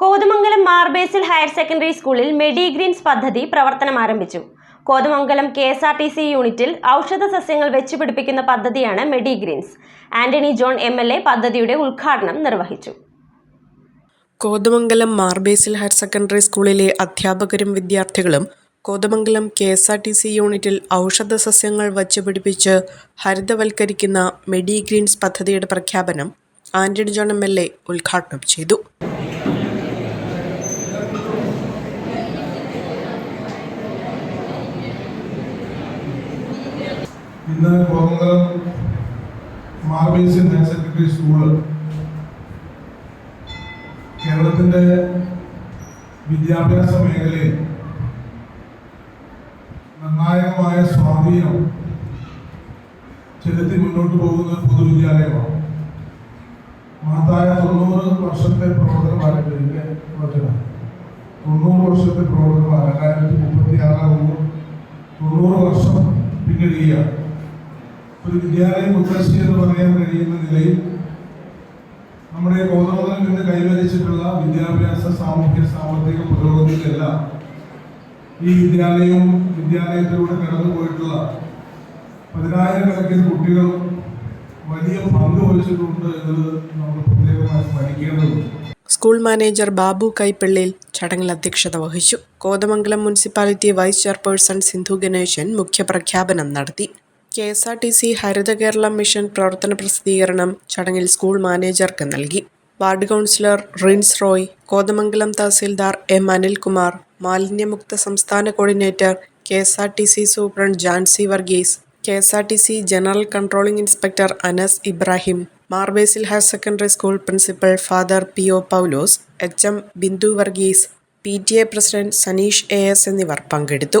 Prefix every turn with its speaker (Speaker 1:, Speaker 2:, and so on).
Speaker 1: Kothamangalam Mar Basil higher secondary സ്കൂളിൽ മെഡിഗ്രീൻസ് പദ്ധതി പ്രവർത്തനം ആരംഭിച്ചു. Kothamangalam K S R T C യൂണിറ്റിൽ ഔഷധ സസ്യങ്ങൾ വെച്ചുപിടിപ്പിക്കുന്ന പദ്ധതിയാണ് Medigreens. Antony John M L A പദ്ധതിയുടെ ഉദ്ഘാടനം നിർവഹിച്ചു.
Speaker 2: കോതമംഗലം മാർബേസിൽ ഹയർ സെക്കൻഡറി സ്കൂളിലെ അധ്യാപകരും വിദ്യാർത്ഥികളും Kothamangalam K S R T C യൂണിറ്റിൽ ഔഷധ സസ്യങ്ങൾ വച്ചുപിടിപ്പിച്ച് ഹരിതവൽക്കരിക്കുന്ന മെഡിഗ്രീൻസ് പദ്ധതിയുടെ പ്രഖ്യാപനം Antony John M L A ഉദ്ഘാടനം ചെയ്തു.
Speaker 3: ഇന്ന് Kothamangalam Marbasil higher secondary school കേരളത്തിന്റെ വിദ്യാഭ്യാസ മേഖലയിൽ നിർണായകമായ സ്വാധീനം ചെലുത്തി മുന്നോട്ട് പോകുന്ന പൊതുവിദ്യാലയമാണ്. മഹത്തായ തൊണ്ണൂറ് വർഷത്തെ പ്രവർത്തനം ഇതിന്റെ വചനം തൊണ്ണൂറ് വർഷത്തെ പ്രവർത്തനമാണ് രണ്ടായിരത്തി മുപ്പത്തി ആറാകുമ്പോൾ തൊണ്ണൂറ് വർഷം പിന്നിടുകയാണ്. ഒരു വിദ്യാലയ മുത്തശ്ശി എന്ന് പറയാൻ കഴിയുന്ന നിലയിൽ നമ്മുടെ കോതമംഗലം നിന്ന് കൈവരിച്ചിട്ടുള്ള വിദ്യാഭ്യാസ സാമൂഹ്യ സാമ്പത്തിക പുരോഗതിക്കെല്ലാം ഈ വിദ്യാലയവും വിദ്യാലയത്തിലൂടെ കടന്നുപോയിട്ടുള്ള പതിനായിരക്കണക്കിന് കുട്ടികൾ വലിയ പങ്ക് വഹിച്ചിട്ടുണ്ട് എന്നത് നമ്മൾ പ്രത്യേകമായി സ്മരിക്കേണ്ടതുണ്ട്.
Speaker 2: സ്കൂൾ മാനേജർ ബാബു കൈപ്പള്ളിയിൽ ചടങ്ങിൽ അധ്യക്ഷത വഹിച്ചു. Kothamangalam municipality vice chairperson Sindhu Ganeshan മുഖ്യപ്രഖ്യാപനം നടത്തി. K S R T C Haritha Keralam mission പ്രവർത്തന പ്രസിദ്ധീകരണം ചടങ്ങിൽ സ്കൂൾ മാനേജർക്ക് നൽകി. Ward councillor Rins Roy Kothamangalam tahsildar M Anilkumar മാലിന്യമുക്ത സംസ്ഥാന coordinator K S R T C superintendent Jancy Varghese K S R T C general controlling inspector Anas Ibrahim Marbasil higher secondary school principal father P O Paulose H M Bindu Varghese P T A president Saneesh A S എന്നിവർ പങ്കെടുത്തു.